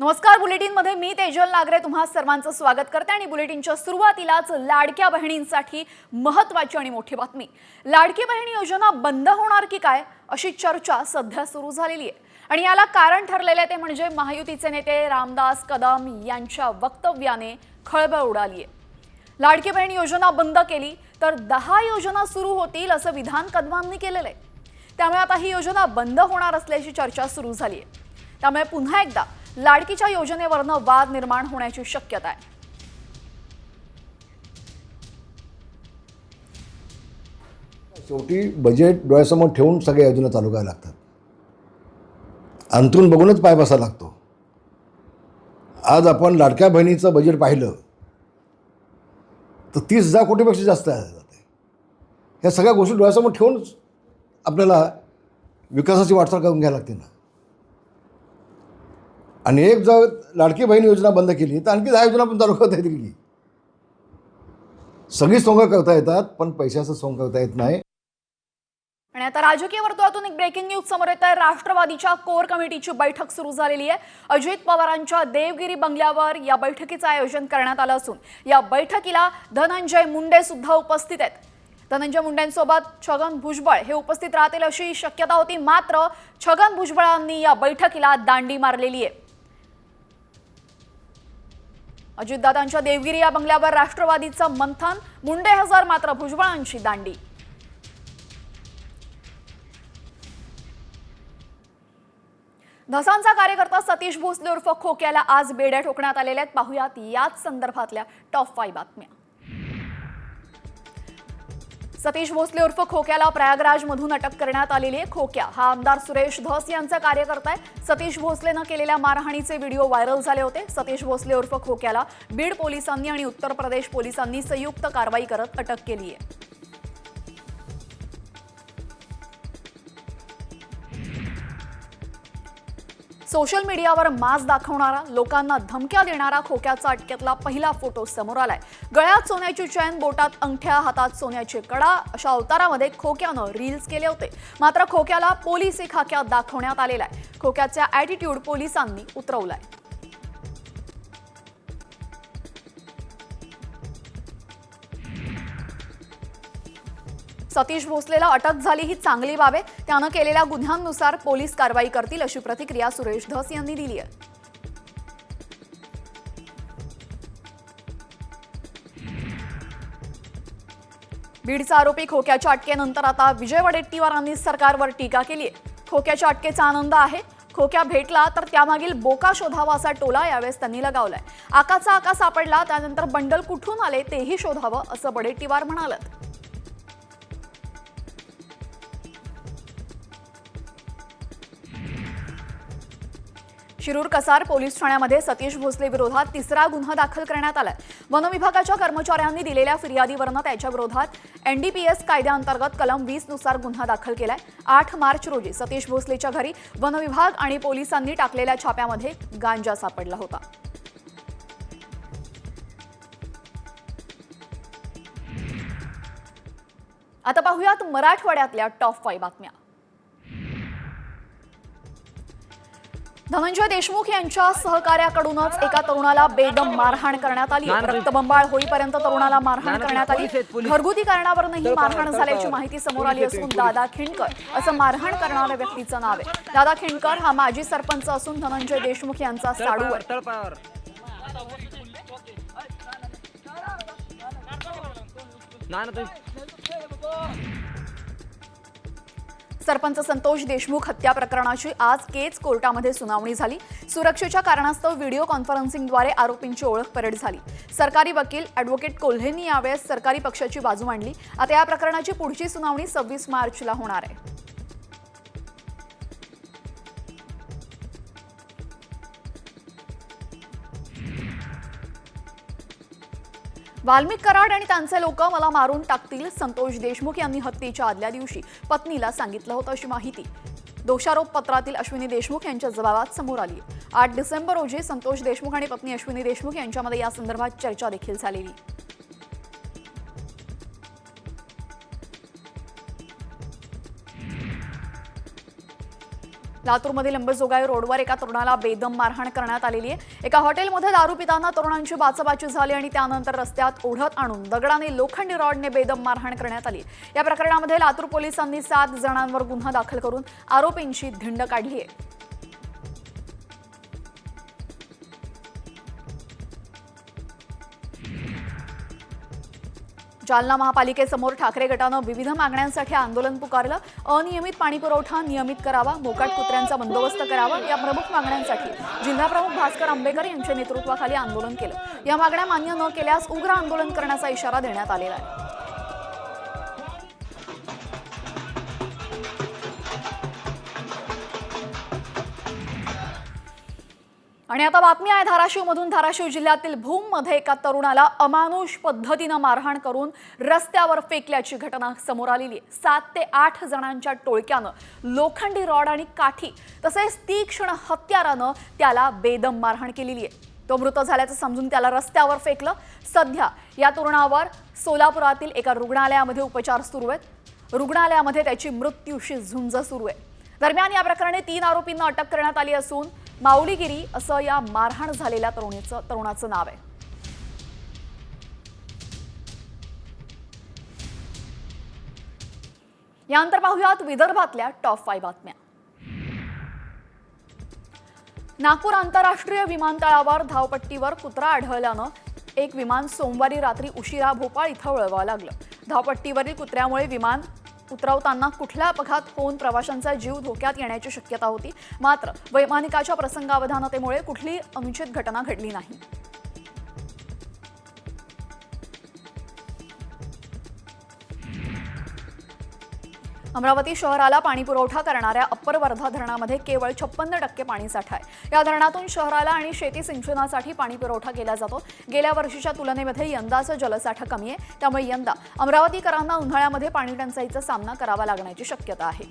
नमस्कार बुलेटिनमध्ये मी तेजल नागरे. तुम्हा सर्वांचं स्वागत करते आणि बुलेटिनच्या सुरुवातीलाच लाडक्या बहिणींसाठी महत्वाची आणि मोठी बातमी. लाडकी बहीण योजना बंद होणार की काय अशी चर्चा सध्या सुरू झालेली आहे. आणि याला कारण ठरलेले ते म्हणजे महायुतीचे नेते रामदास कदम यांच्या वक्तव्याने खळबळ उडाली आहे लाडकी बहीण योजना बंद केली तर दहा योजना सुरू होतील असं विधान कदमांनी केलेलं आहे त्यामुळे आता ही योजना बंद होणार असल्याची चर्चा सुरू झाली आहे त्यामुळे पुन्हा एकदा लाडकीच्या योजनेवरनं वाद निर्माण होण्याची शक्यता आहे. शेवटी बजेट डोळ्यासमोर ठेवून सगळ्या योजना चालू करायला लागतात. अंतरून बघूनच पाय बसायला लागतो. आज आपण लाडक्या बहिणीचं बजेट पाहिलं तर तीस हजार कोटीपेक्षा जास्त जाते ह्या सगळ्या गोष्टी डोळ्यासमोर ठेवूनच आपल्याला विकासाची वाटचाल करून घ्यायला लागते ना. आणि एक जर लाडकी बहीण योजना बंद केली तर आणखी दहा योजना पण चालू करता येतील की. सगळी सोंग करता येतात पण पैशाचं सोंग करता येत नाही. आणि आता राजकीय वर्तुळातून एक ब्रेकिंग न्यूज समोर येत आहे. राष्ट्रवादीच्या कोर कमिटीची बैठक सुरू झालेली आहे. अजित पवारांच्या देवगिरी बंगल्यावर या बैठकीचं आयोजन करण्यात आलं असून या बैठकीला धनंजय मुंडे सुद्धा उपस्थित आहेत. धनंजय मुंडेंसोबत छगन भुजबळ हे उपस्थित राहतील अशी शक्यता होती. मात्र छगन भुजबळांनी या बैठकीला दांडी मारलेली आहे. अजितदादांच्या देवगिरी या बंगल्यावर राष्ट्रवादीचं मंथन मुंडे हजार मात्र भुजबळांची दांडी. धसांचा कार्यकर्ता सतीश भोसले उर्फ खोक्याला आज बेड्या ठोकण्यात आलेल्या आहेत. पाहुयात याच संदर्भातल्या टॉप फाय बातम्या. सतीश भोसले उर्फ खोक्याला प्रयागराजमधून अटक करण्यात आलेली आहे. खोक्या हा आमदार सुरेश धस यांचा कार्यकर्ता आहे. सतीश भोसलेनं केलेल्या मारहाणीचे व्हिडिओ व्हायरल झाले होते. सतीश भोसले उर्फ खोक्याला बीड पोलिसांनी आणि उत्तर प्रदेश पोलिसांनी संयुक्त कारवाई करत अटक केली आहे. सोशल मीडियावर मास दाखवणारा लोकांना धमक्या देणारा खोक्याचा अटकेतला पहिला फोटो समोर आलाय. गळ्यात सोन्याची चैन बोटात अंगठ्या हातात सोन्याची कडा अशा अवतारामध्ये खोक्यानं रील्स केले होते. मात्र खोक्याला पोलिसी खाक्यात दाखवण्यात आलेला आहे. खोक्याचा ॲटिट्यूड पोलिसांनी उतरवलाय. सतीश भोसलेला अटक झाली ही चांगली बाब आहे. त्यानं केलेल्या गुन्ह्यांनुसार पोलीस कारवाई करतील अशी प्रतिक्रिया सुरेश धस यांनी दिली आहे. बीडचा आरोपी खोक्याच्या अटकेनंतर आता विजय वडेट्टीवारांनी सरकारवर टीका केली आहे. खोक्याच्या अटकेचा आनंद आहे. खोक्या भेटला तर त्यामागील बोका शोधावा असा टोला यावेळेस त्यांनी लगावलाय. आकाचा आका सापडला त्यानंतर बंडल कुठून आले तेही शोधावं असं वडेट्टीवार म्हणालं शिरूर कसार पोलीस ठाण्यामध्ये सतीश भोसले विरोधात तिसरा गुन्हा दाखल करण्यात आलाय. वनविभागाच्या कर्मचाऱ्यांनी दिलेल्या फिर्यादीवरनं त्याच्या विरोधात एनडीपीएस कायद्याअंतर्गत कलम वीसनुसार गुन्हा दाखल केलाय. आठ मार्च रोजी सतीश भोसलेच्या घरी वनविभाग आणि पोलिसांनी टाकलेल्या छाप्यामध्ये गांजा सापडला होता. आता पाहूयात मराठवाड्यातल्या टॉप फाईव्ह बातम्या. धनंजय देशमुख यांच्या सहकार्याकडूनच एका तरुणाला बेदम मारहाण करण्यात आली रक्तबंबाळ होईपर्यंत तरुणाला मारहाण करण्यात आली. घरगुती कारणावरही मारहाण झाल्याची माहिती समोर आली असून दादा खिंडकर. असं मारहाण करणाऱ्या व्यक्तीचं नाव आहे. दादा खिंडकर हा माजी सरपंच असून धनंजय देशमुख यांचा साडू ना सरपंच संतोष देशमुख हत्या प्रकरणाची आज केज कोर्टामध्ये सुनावणी झाली. सुरक्षेच्या कारणास्तव व्हिडिओ कॉन्फरन्सिंगद्वारे आरोपींची ओळख परेड झाली. सरकारी वकील ॲडव्होकेट कोल्हेंनी यावेळेस सरकारी पक्षाची बाजू मांडली. आता या प्रकरणाची पुढची सुनावणी सव्वीस मार्चला होणार आहे. वाल्मिक कराड आणि त्यांचे लोक मला मारून टाकतील संतोष देशमुख यांनी हत्येच्या आदल्या दिवशी पत्नीला सांगितलं होतं अशी माहिती. दोषारोप पत्रातील अश्विनी देशमुख यांच्या जबाबात समोर आली. आठ डिसेंबर रोजी संतोष देशमुख आणि पत्नी अश्विनी देशमुख यांच्यामध्ये या संदर्भात चर्चा देखील झालेली. लातूरमधील अंबेजोगाई रोडवर एका तरुणाला बेदम मारहाण करण्यात आलेली आहे. एका हॉटेलमध्ये दारू पिताना तरुणांची बाचाबाची झाली आणि त्यानंतर रस्त्यात ओढत आणून दगडाने लोखंडी रॉडने बेदम मारहाण करण्यात आली. या प्रकरणामध्ये लातूर पोलिसांनी सात जणांवर गुन्हा दाखल करून आरोपींची धिंड काढली आहे. जालना महापालिकेसमोर ठाकरे गटानं विविध मागण्यांसाठी आंदोलन पुकारलं. अनियमित पाणी पुरवठा नियमित करावा मोकाट कुत्र्यांचा बंदोबस्त करावा या प्रमुख मागण्यांसाठी जिल्हाप्रमुख भास्कर आंबेकर यांच्या नेतृत्वाखाली आंदोलन केलं. या मागण्या मान्य न केल्यास उग्र आंदोलन करण्याचा इशारा देण्यात आलेला आहे. आणि आता बातमी आहे धाराशिवमधून. धाराशिव जिल्ह्यातील भूममध्ये एका तरुणाला अमानुष पद्धतीनं मारहाण करून रस्त्यावर फेकल्याची घटना समोर आलेली आहे. सात ते आठ जणांच्या टोळक्यानं लोखंडी रॉड आणि काठी तसेच तीक्ष्ण हत्यारानं त्याला बेदम मारहाण केलेली आहे. तो मृत झाल्याचं समजून त्याला रस्त्यावर फेकलं. सध्या या तरुणावर सोलापुरातील एका रुग्णालयामध्ये उपचार सुरू आहेत. रुग्णालयामध्ये त्याची मृत्यूशी झुंज सुरू आहे. दरम्यान या प्रकरणी तीन आरोपींना अटक करण्यात आली असून माऊलीगिरी असं या मारहाण झालेल्या तरुणीचं तरुणाचं नाव आहे. यानंतर पाहूयात विदर्भातल्या टॉप फाय बातम्या. नागपूर आंतरराष्ट्रीय विमानतळावर धावपट्टीवर कुत्रा आढळल्यानं एक विमान सोमवारी रात्री उशिरा भोपाळ इथं वळवावं लागलं. धावपट्टीवरील कुत्र्यामुळे विमान उतरवताना कुठला अपघात होऊन प्रवाशांचा जीव धोक्यात येण्याची शक्यता होती? मात्र वैमानिकाच्या प्रसंगावधानतेमुळे कुठली अनुचित घटना घडली नाही. अमरावती शहराला पाणी पुरवठा करणाऱ्या अप्पर वर्धा धरणामध्ये केवळ छप्पन्न टक्के पाणीसाठा आहे. या धरणातून शहराला आणि शेती सिंचनासाठी पाणी पुरवठा केला जातो. गेल्या वर्षीच्या तुलनेमध्ये यंदाचा जलसाठा कमी आहे. त्यामुळे यंदा अमरावतीकरांना उन्हाळ्यामध्ये पाणी टंचाईचा सामना करावा लागण्याची शक्यता आहे.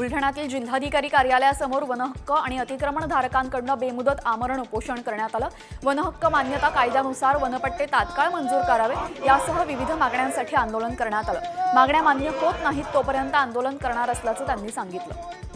बुलढाण्यातील जिल्हाधिकारी कार्यालयासमोर वनहक्क आणि अतिक्रमणधारकांकडनं बेमुदत आमरण उपोषण करण्यात आलं. वनहक्क मान्यता कायद्यानुसार वनपट्टे तात्काळ मंजूर करावे यासह विविध मागण्यांसाठी आंदोलन करण्यात आलं. मागण्या मान्य होत नाहीत तोपर्यंत आंदोलन करणार असल्याचं त्यांनी सांगितलं.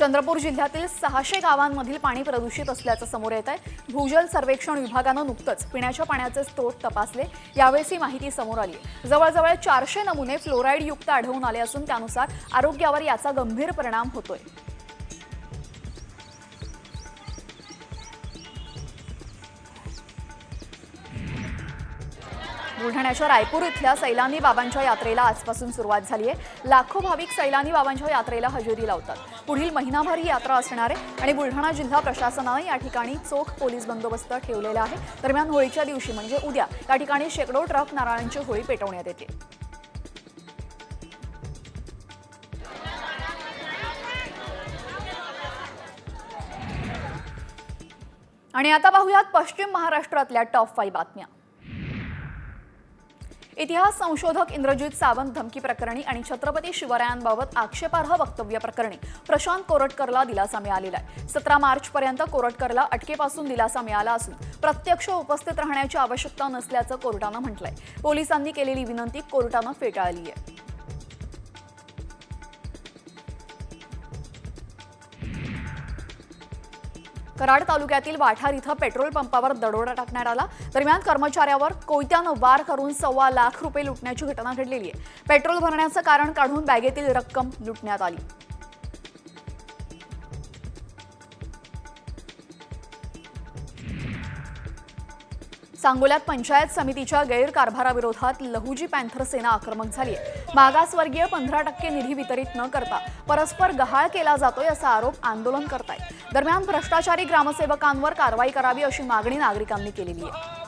चंद्रपूर जिल्ह्यातील सहाशे गावांमधील पाणी प्रदूषित असल्याचं समोर येत आहे भूजल सर्वेक्षण विभागानं नुकतंच पिण्याच्या पाण्याचे स्त्रोत तपासले. यावेळेस ही माहिती समोर आली. जवळजवळ चारशे नमुने फ्लोराईड युक्त आढळून आले असून त्यानुसार आरोग्यावर याचा गंभीर परिणाम होतोय. बुलढाण्याच्या रायपूर इथल्या सैलानी बाबांच्या यात्रेला आजपासून सुरुवात झाली आहे. लाखो भाविक सैलानी बाबांच्या यात्रेला हजेरी लावतात. पुढील महिनाभर ही यात्रा असणार आहे आणि बुलढाणा जिल्हा प्रशासनानं या ठिकाणी चोख पोलीस बंदोबस्त ठेवलेला आहे. दरम्यान होळीच्या दिवशी म्हणजे उद्या या ठिकाणी शेकडो ट्रक नारळांची होळी पेटवण्यात येते. आणि आता पाहूयात पश्चिम महाराष्ट्रातल्या टॉप फाईव्ह बातम्या. इतिहास संशोधक इंद्रजित सावंत धमकी प्रकरणी आणि छत्रपती शिवरायांबाबत आक्षेपार्ह वक्तव्य प्रकरणी प्रशांत कोरटकरला दिलासा मिळालेला आहे. सतरा मार्चपर्यंत कोरटकरला अटकेपासून दिलासा मिळाला असून प्रत्यक्ष उपस्थित राहण्याची आवश्यकता नसल्याचं कोर्टानं म्हटलंय. पोलिसांनी केलेली विनंती कोर्टानं फेटाळली आहे. कराड तालुक्यातील वाठार इथं पेट्रोल पंपावर दरोडा टाकण्यात आला. दरम्यान कर्मचाऱ्यावर कोयत्यानं वार करून सव्वा लाख रुपये लुटण्याची घटना घडलेली आहे. पेट्रोल भरण्याचं कारण काढून बॅगेतील रक्कम लुटण्यात आली. सांगोल्यात पंचायत समितीच्या गैरकारभाराविरोधात लहुजी पॅन्थर सेना आक्रमक झाली आहे मागासवर्गीय पंधरा टक्के निधी वितरित न करता परस्पर गहाळ केला जातोय असा आरोप आंदोलन करतायत. दरम्यान भ्रष्टाचारी ग्रामसेवकांवर कारवाई करावी अशी मागणी नागरिकांनी केलेली आहे.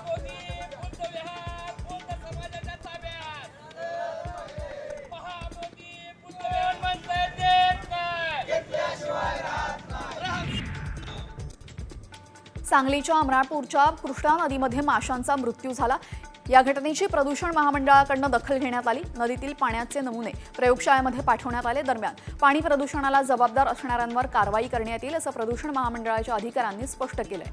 सांगलीच्या अमरापूरच्या कृष्णा नदीमध्ये माशांचा मृत्यू झाला. या घटनेची प्रदूषण महामंडळाकडनं दखल घेण्यात आली. नदीतील पाण्याचे नमुने प्रयोगशाळेमध्ये पाठवण्यात आले. दरम्यान पाणी प्रदूषणाला जबाबदार असणाऱ्यांवर कारवाई करण्यात येईल असं प्रदूषण महामंडळाच्या अधिकाऱ्यांनी स्पष्ट केलंय.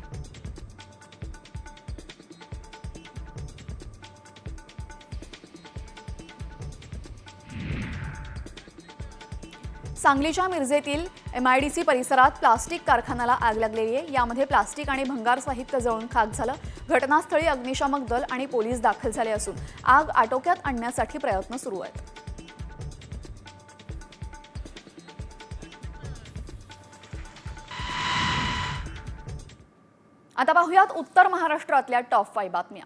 सांगलीच्या मिरजेतील एम आय डी सी परिसरात प्लास्टिक कारखान्याला आग लागलेली आहे. यामध्ये प्लास्टिक आणि भंगार साहित्य जळून खाक झालं. घटनास्थळी अग्निशामक दल आणि पोलीस दाखल झाले असून आग आटोक्यात आणण्यासाठी प्रयत्न सुरू आहेत. आता पाहूयात उत्तर महाराष्ट्रातल्या टॉप फाय बातम्या.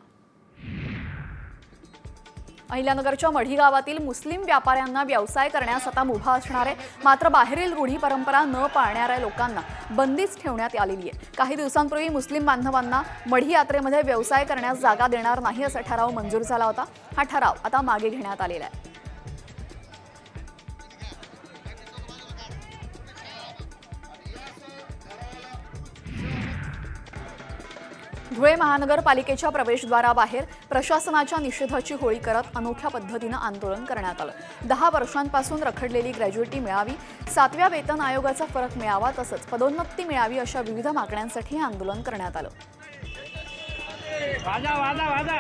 अहिल्यानगरच्या मढी गावातील मुस्लिम व्यापाऱ्यांना व्यवसाय करण्यास आता मुभा असणार आहे. मात्र बाहेरील रूढी परंपरा न पाळणाऱ्या लोकांना बंदीच ठेवण्यात आलेली आहे. काही दिवसांपूर्वी मुस्लिम बांधवांना मढी यात्रेमध्ये व्यवसाय करण्यास जागा देणार नाही असा ठराव मंजूर झाला होता. हा ठराव आता मागे घेण्यात आलेला आहे. धुळे महानगरपालिकेच्या प्रवेशद्वाराबाहेर प्रशासनाच्या निषेधाची होळी करत अनोख्या पद्धतीनं आंदोलन करण्यात आलं. दहा वर्षांपासून रखडलेली ग्रॅज्युएटी मिळावी सातव्या वेतन आयोगाचा फरक मिळावा तसंच पदोन्नती मिळावी अशा विविध मागण्यांसाठी हे आंदोलन करण्यात आलं. वाजा वाजा वाजा.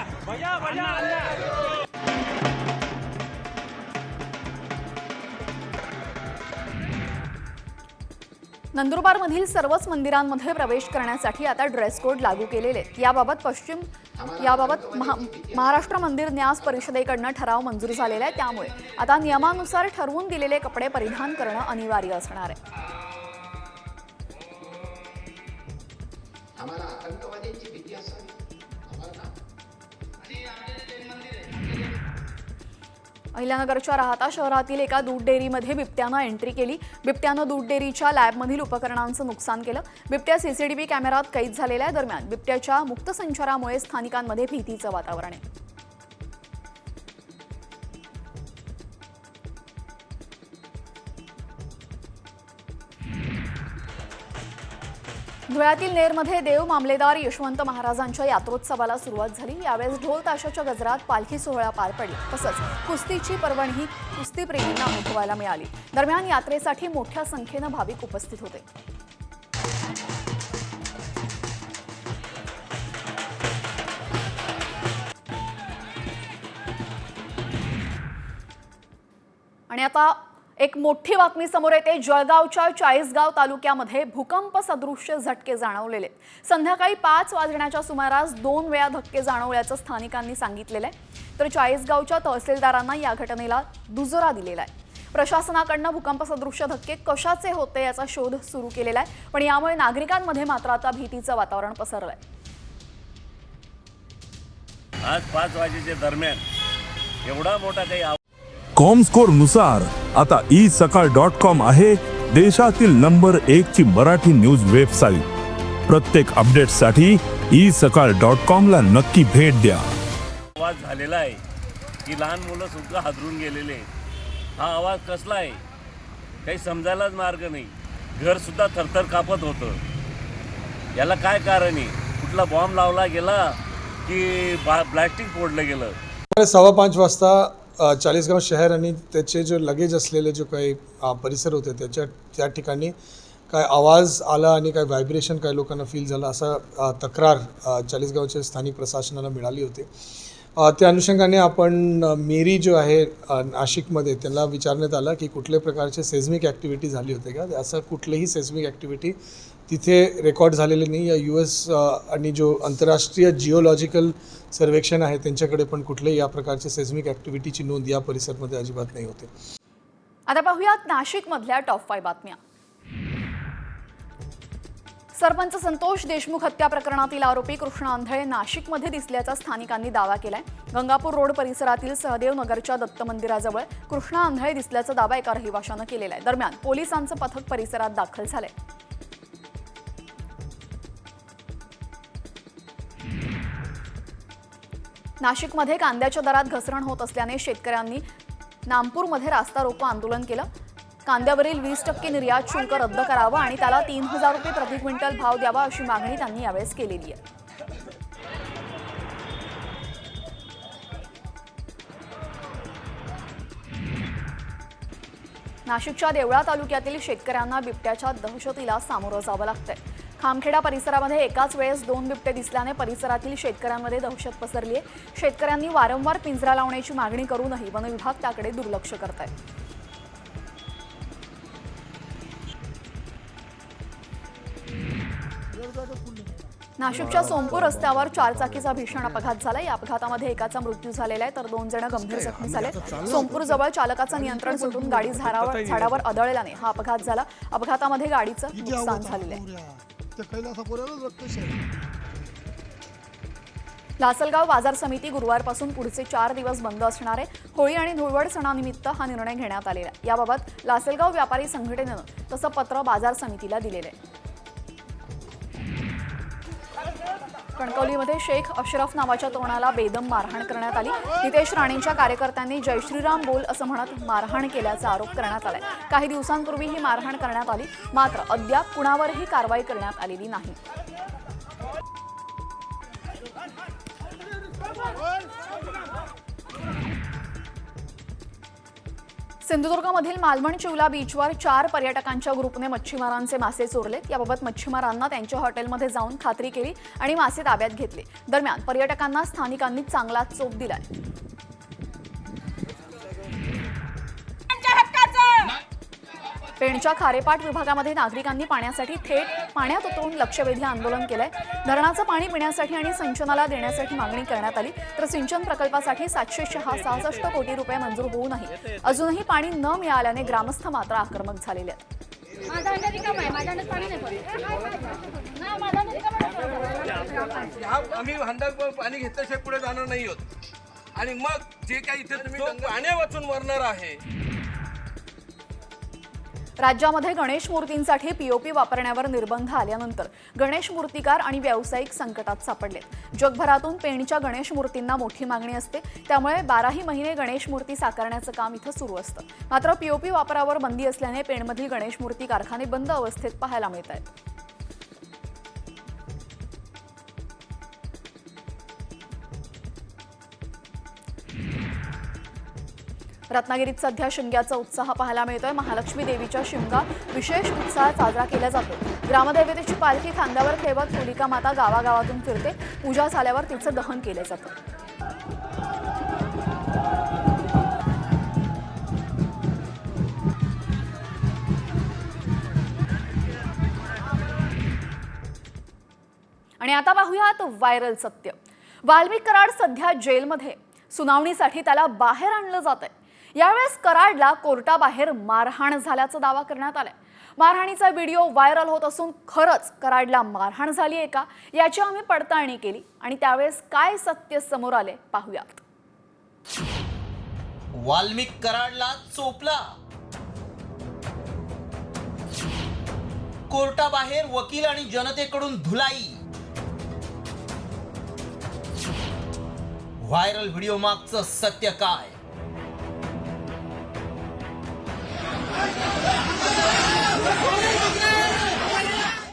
नंदुरबारमधील सर्वच मंदिरांमध्ये प्रवेश करण्यासाठी आता ड्रेस कोड लागू केलेले आहेत. याबाबत पश्चिम याबाबत महा महाराष्ट्र मंदिर न्यास परिषदेकडनं ठराव मंजूर झालेला आहे त्यामुळे आता नियमानुसार ठरवून दिलेले कपडे परिधान करणं अनिवार्य असणार आहे अहिल्यानगरच्या राहता शहरातील एका दूध डेअरीमध्ये बिबट्यानं एंट्री केली. बिबट्यानं दूध डेअरीच्या लॅबमधील उपकरणांचं नुकसान केलं. बिबट्या सीसीटीव्ही कॅमेऱ्यात कैद झालेल्या आहे दरम्यान बिबट्याच्या मुक्त संचारामुळे स्थानिकांमध्ये भीतीचं वातावरण आहे. धुळ्यातील नेरमध्ये देव मामलेदार यशवंत महाराजांच्या यात्रोत्सवाला सुरुवात झाली. यावेळेस ढोल ताशाच्या गजरात पालखी सोहळा पार पडला. तसंच कुस्तीची पर्वणही कुस्तीप्रेमींना अनुभवायला मिळाली. दरम्यान यात्रेसाठी मोठ्या संख्येनं भाविक उपस्थित होते. आणि आता एक मोठी बातमी समोर येते. जळगावच्या चाळीसगाव तालुक्यामध्ये भूकंप सदृश्य झटके जाणवलेले. संध्याकाळी पाच वाजण्याच्या सुमारास दोन वेळा धक्के जाणवल्याचं स्थानिकांनी सांगितलेलं आहे. तर चाळीसगावच्या तहसीलदारांना या घटनेला दुजोरा दिलेला आहे. प्रशासनाकडनं भूकंप सदृश्य धक्के कशाचे होते याचा शोध सुरू केलेला आहे. पण यामुळे नागरिकांमध्ये मात्र आता भीतीचं वातावरण पसरलंय. आज पाच वाजेच्या दरम्यान एवढा मोठा काही कॉमस्कोरनुसार आता ई सकाळ डॉट कॉम आहे देशातील नंबर एक ची मराठी न्यूज वेबसाईट प्रत्येक अपडेटसाठी ई सकाळ डॉट कॉम ला नक्की भेट द्या. झालेला आहे. की लहान मुलं सुद्धा हादरून गेलेले. हा आवाज कसला आहे? काही समजायलाच मार्ग नाही. घर सुद्धा थरथर कापत होतं. याला काय कारण आहे? कुठला बॉम्ब लावला गेला की बा प्लॅस्टिक फोडलं गेलं? सव्वा पाच वाजता चाळीसगाव शहर आणि त्याचे जे लगेज असलेले जे काही परिसर होते त्याच्या त्या ठिकाणी काय आवाज आला आणि काय व्हायब्रेशन काय लोकांना फील झालं असा तक्रार चाळीसगावच्या स्थानिक प्रशासनाला मिळाली होती. त्या अनुषंगाने आपण मेरी जो आहे नाशिकमध्ये त्यांना विचारण्यात आलं की कुठल्या प्रकारचे सेझमिक ॲक्टिव्हिटी झाली होते का? असं कुठलीही सेझमिक ॲक्टिव्हिटी तिथे रेकॉर्ड झालेले नाही. या यू एस आणि जो आंतरराष्ट्रीय जिओलॉजिकल सर्वेक्षण आहे त्यांच्याकडे पण कुठल्याही या प्रकारचे सेझमिक ॲक्टिव्हिटीची नोंद या परिसरमध्ये अजिबात नाही होते. आता पाहूयात नाशिकमधल्या टॉप फाय बातम्या. सरपंच संतोष देशमुख हत्या प्रकरणातील आरोपी कृष्ण आंधळे नाशिकमध्ये दिसल्याचा स्थानिकांनी दावा केलाय. गंगापूर रोड परिसरातील सहदेव नगरच्या दत्त मंदिराजवळ कृष्ण आंधळे दिसल्याचा दावा एका रहिवाशानं केलेला आहे. दरम्यान पोलिसांचं पथक परिसरात दाखल झालंय. नाशिकमध्ये कांद्याच्या दरात घसरण होत असल्याने शेतकऱ्यांनी नामपूरमध्ये रास्ता रोको आंदोलन केलं. कांद्यावरील वीस टक्के निर्यात शुल्क रद्द करावं आणि त्याला तीन हजार रुपये प्रति क्विंटल भाव द्यावा अशी मागणी त्यांनी यावेळेस केलेली आहे. नाशिकच्या देवळा तालुक्यातील शेतकऱ्यांना बिबट्याच्या दहशतीला सामोरं जावं लागतंय. खामखेडा परिसरामध्ये एकाच वेळेस दोन बिबटे दिसल्याने परिसरातील शेतकऱ्यांमध्ये दहशत पसरली आहे शेतकऱ्यांनी वारंवार पिंजरा लावण्याची मागणी करूनही वनविभाग त्याकडे दुर्लक्ष करत आहे नाशिकच्या सोमपूर रस्त्यावर चारचाकीचा भीषण अपघात झाला या अपघातामध्ये एकाचा मृत्यू झालेला आहे तर दोन जण गंभीर जखमी झाले सोमपूर जवळ चालकाचं नियंत्रण सुटून गाडी झाडावर झाडावर आदळल्याने हा अपघात झाला. अपघातामध्ये गाडीचं नुकसान झालेलं आहे. लासलगाव बाजार समिती गुरुवारपासून पुढचे चार दिवस बंद असणार आहे. होळी आणि धुळवड सणानिमित्त हा निर्णय घेण्यात आलेला आहे. याबाबत लासलगाव व्यापारी संघटनेनं तसं पत्र बाजार समितीला दिलेलं आहे. कणकवलीमध्ये शेख अशरफ नावाच्या तरुणाला बेदम मारहाण करण्यात आली. नितेश राणेंच्या कार्यकर्त्यांनी जय श्रीराम बोल असं म्हणत मारहाण केल्याचा आरोप करण्यात आलाय. काही दिवसांपूर्वी ही मारहाण करण्यात आली मात्र अद्याप कुणावरही कारवाई करण्यात आलेली नाही. सिंधुदुर्गमधील मालवण चिवला बीचवर चार पर्यटकांच्या ग्रुपने मच्छीमारांचे मासे चोरले. याबाबत मच्छीमारांना त्यांच्या हॉटेलमध्ये जाऊन खात्री केली आणि मासे ताब्यात घेतले. दरम्यान पर्यटकांना स्थानिकांनी चांगला चोप दिलाय. पेणच्या खारेपाट विभागामध्ये नागरिकांनी पाण्यासाठी थेट पाण्यात उतरून लक्षवेधी आंदोलन केलंय. धरणाचं पाणी पिण्यासाठी आणि सिंचनाला देण्यासाठी मागणी करण्यात आली. तर सिंचन प्रकल्पासाठी सातशे सहा सहासष्ट कोटी रुपये मंजूर होऊनही अजूनही पाणी न मिळाल्याने ग्रामस्थ मात्र आक्रमक झालेले आहेत. माझा अंडा रिकामा आहे. माझ्या अंड्यात पाणी नाही पडत. नाही माझा अंडा रिकामा आहे. हा आम्ही पाणी घेतल्याशिवाय पुढे जाणार नाही आहोत आणि मग जे काही इथे तुम्ही पाण्या वाचून मरणार आहे राज्यामध्ये गणेश मूर्तींसाठी पीओपी वापरण्यावर निर्बंध आल्यानंतर गणेश मूर्तिकार आणि व्यावसायिक संकटात सापडलेत. जगभरातून पेणच्या गणेश मूर्तींना मोठी मागणी असते. त्यामुळे बाराही महिने गणेश मूर्ती साकारण्याचं काम इथं सुरू असतं. मात्र पीओपी वापरावर बंदी असल्याने पेणमधील गणेश मूर्ती कारखाने बंद अवस्थेत पाहायला मिळत आहेत रत्नागिरीत सध्या शिमग्याचा उत्साह पाहायला मिळतोय. महालक्ष्मी देवीच्या शिमगा विशेष उत्साह साजरा केला जातो. ग्रामदेवतेची पालखी खांद्यावर ठेवत होलिका माता गावागावातून फिरते. पूजा झाल्यावर तिचं दहन केलं जातं. आणि आता पाहूयात व्हायरल सत्य. वाल्मिक कराड सध्या जेलमध्ये. सुनावणीसाठी त्याला बाहेर आणलं जात आहे यावेळेस कराडला कोर्टाबाहेर मारहाण झाल्याचा दावा करण्यात आलाय. मारहाणीचा व्हिडिओ व्हायरल होत असून खरंच कराडला मारहाण झाली आहे का याची आम्ही पडताळणी केली आणि त्यावेळेस काय सत्य समोर आले पाहूयात. वाल्मिक कराडला चोपला. कोर्टाबाहेर वकील आणि जनतेकडून धुलाई. व्हायरल व्हिडिओ मागचं सत्य काय?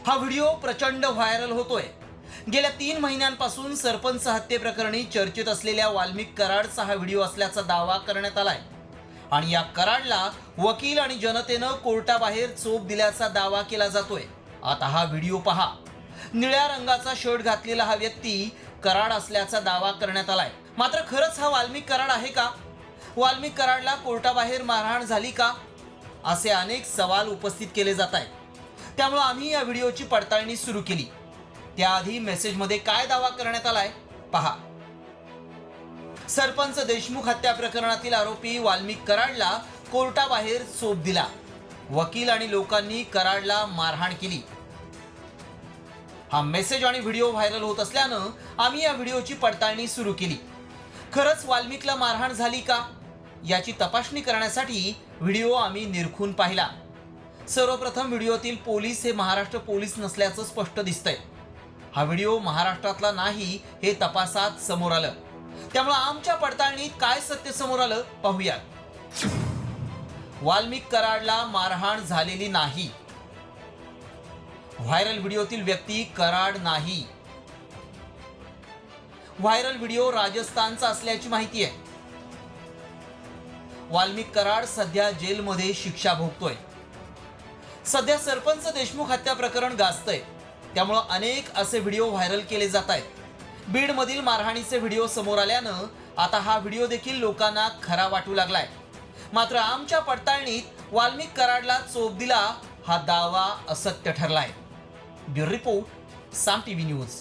हा व्हिडिओ प्रचंड व्हायरल होतोय. गेल्या तीन महिन्यांपासून सरपंच हत्येप्रकरणी चर्चेत असलेल्या वाल्मिक कराडचा हा व्हिडिओ असल्याचा दावा करण्यात आलाय. आणि या कराडला वकील आणि जनतेनं कोर्टाबाहेर चोप दिल्याचा दावा केला जातोय. आता हा व्हिडिओ पहा. निळ्या रंगाचा शर्ट घातलेला हा व्यक्ती कराड असल्याचा दावा करण्यात आलाय. मात्र खरंच हा वाल्मिक कराड आहे का? वाल्मिक कराडला कोर्टाबाहेर मारहाण झाली का? असे अनेक सवाल उपस्थित केले जात आहेत. त्यामुळे आम्ही या व्हिडिओची पडताळणी सुरू केली. त्याआधी मेसेजमध्ये काय दावा करण्यात आलाय? पहा. सरपंच देशमुख हत्या प्रकरणातील आरोपी वाल्मिक कराडला कोर्टाबाहेर चोप दिला. वकील आणि लोकांनी कराडला मारहाण केली. हा मेसेज आणि व्हिडिओ व्हायरल होत असल्यानं आम्ही या व्हिडिओची पडताळणी सुरू केली. खरंच वाल्मिकला मारहाण झाली का? याची तपासणी करण्यासाठी व्हिडिओ आम्ही निरखून पाहिला. सर्वप्रथम व्हिडिओतील पोलीस हे महाराष्ट्र पोलीस नसल्याचं स्पष्ट दिसतंय. हा व्हिडिओ महाराष्ट्रातला नाही हे तपासात समोर आलं. त्यामुळे आमच्या पडताळणीत काय सत्य समोर आलं पाहूया वाल्मिक कराडला मारहाण झालेली नाही. व्हायरल व्हिडिओतील व्यक्ती कराड नाही. व्हायरल व्हिडिओ राजस्थानचा असल्याची माहिती आहे. वाल्मिक कराड सध्या जेलमध्ये शिक्षा भोगतोय. सध्या सरपंच देशमुख हत्या प्रकरण गाजतंय. त्यामुळं अनेक असे व्हिडिओ व्हायरल केले जात आहेत बीडमधील मारहाणीचे व्हिडिओ समोर आल्यानं आता हा व्हिडिओ देखील लोकांना खरा वाटू लागलाय. मात्र आमच्या पडताळणीत वाल्मिक कराडला चोप दिला हा दावा असत्य ठरलाय. Bureau report Saam T V news.